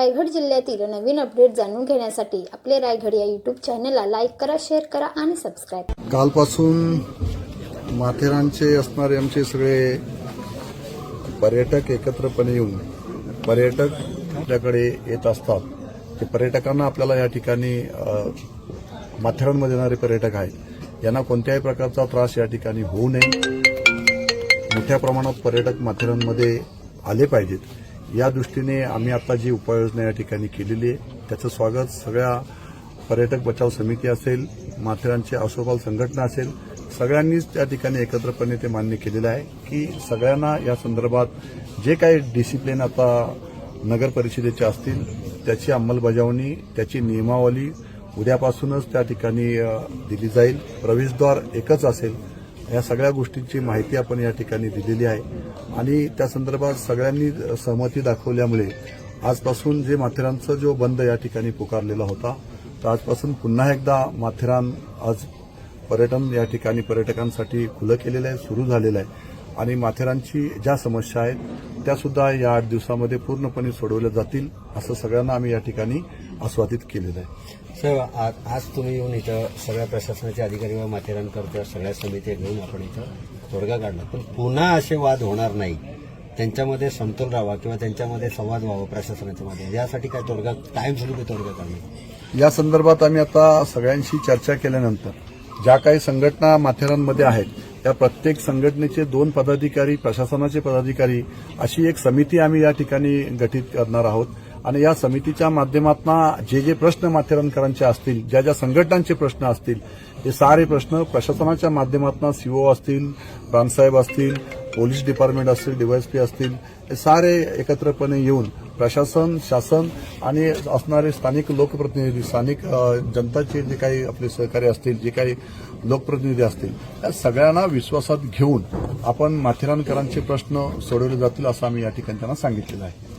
रायगड जिल्ह्यातील नवीन अपडेट जाणून घेण्यासाठी आपले रायगड या यूट्यूब चॅनलला लाईक करा शेअर करा आणि सबस्क्राईब कालपासून माथेरानचे असणारे आमचे सगळे पर्यटक एकत्रपणे येऊन पर्यटक आपल्याकडे येत असतात. ते पर्यटकांना आपल्याला या ठिकाणी माथेरानमध्ये येणारे पर्यटक आहेत. यांना कोणत्याही प्रकारचा त्रास या ठिकाणी होऊ नये. मोठ्या प्रमाणात पर्यटक माथेरानमध्ये आले पाहिजेत. या दृष्टीने आम्ही आता जी उपाययोजना या ठिकाणी केलेली आहे त्याचं स्वागत सगळ्या पर्यटक बचाव समिती असेल माथेरानची आसोपाल संघटना असेल सगळ्यांनीच त्या ठिकाणी एकत्रपणे ते मान्य केलेलं आहे की सगळ्यांना या संदर्भात जे काही डिसिप्लिन आता नगर परिषदेचे असतील त्याची अंमलबजावणी त्याची नियमावली उद्यापासूनच त्या ठिकाणी दिली जाईल. प्रवेशद्वार एकच असेल या सगळ्या गोष्टींची माहिती आपण या ठिकाणी दिलेली आहे. आणि त्या संदर्भात सगळ्यांनी सहमती दाखवल्यामुळे आजपासून जे माथेरानचा जो बंद या ठिकाणी पुकारलेला होता तर आजपासून पुन्हा एकदा माथेरान आज पर्यटन या ठिकाणी पर्यटकांसाठी खुलं केलेलं आहे सुरू झालेलं आहे. आणि माथेरानची ज्या समस्या आहेत त्यासुद्धा या आठ दिवसामध्ये पूर्णपणे सोडवल्या जातील असं सगळ्यांना आम्ही या ठिकाणी आस्वादित केलेलं आहे. सर आज तुम्ही येऊन इथं सगळ्या प्रशासनाचे अधिकारी व माथेरानकरता सगळ्या समित्या घेऊन आपण इथं तोडगा काढला. पण पुन्हा असे वाद होणार नाही. त्यांच्यामध्ये समतोल राहावा किंवा त्यांच्यामध्ये संवाद व्हावा प्रशासनाच्या मध्ये यासाठी काय तोडगा कायमस्वरूपी तोडगा काढणे या संदर्भात आम्ही आता सगळ्यांशी चर्चा केल्यानंतर ज्या काही संघटना माथेरानमध्ये आहेत त्या प्रत्येक संघटनेचे दोन पदाधिकारी प्रशासनाचे पदाधिकारी अशी एक समिती आम्ही या ठिकाणी गठीत करणार आहोत. आणि या समितीच्या माध्यमातून जे जे प्रश्न माथेरानकरांचे असतील ज्या ज्या संघटनांचे प्रश्न असतील हे सारे प्रश्न प्रशासनाच्या माध्यमातून सीओ असतील प्रांतसाहेब असतील पोलीस डिपार्टमेंट असतील डीवायएसपी असतील हे सारे एकत्रपणे येऊन प्रशासन शासन आणि असणारे स्थानिक लोकप्रतिनिधी स्थानिक जनताचे जे काही आपले सहकारी असतील जे काही लोकप्रतिनिधी असतील या सगळ्यांना विश्वासात घेऊन आपण माथेरानकरांचे प्रश्न सोडवले जातील असं आम्ही या ठिकाणी त्यांना सांगितलेलं आहे.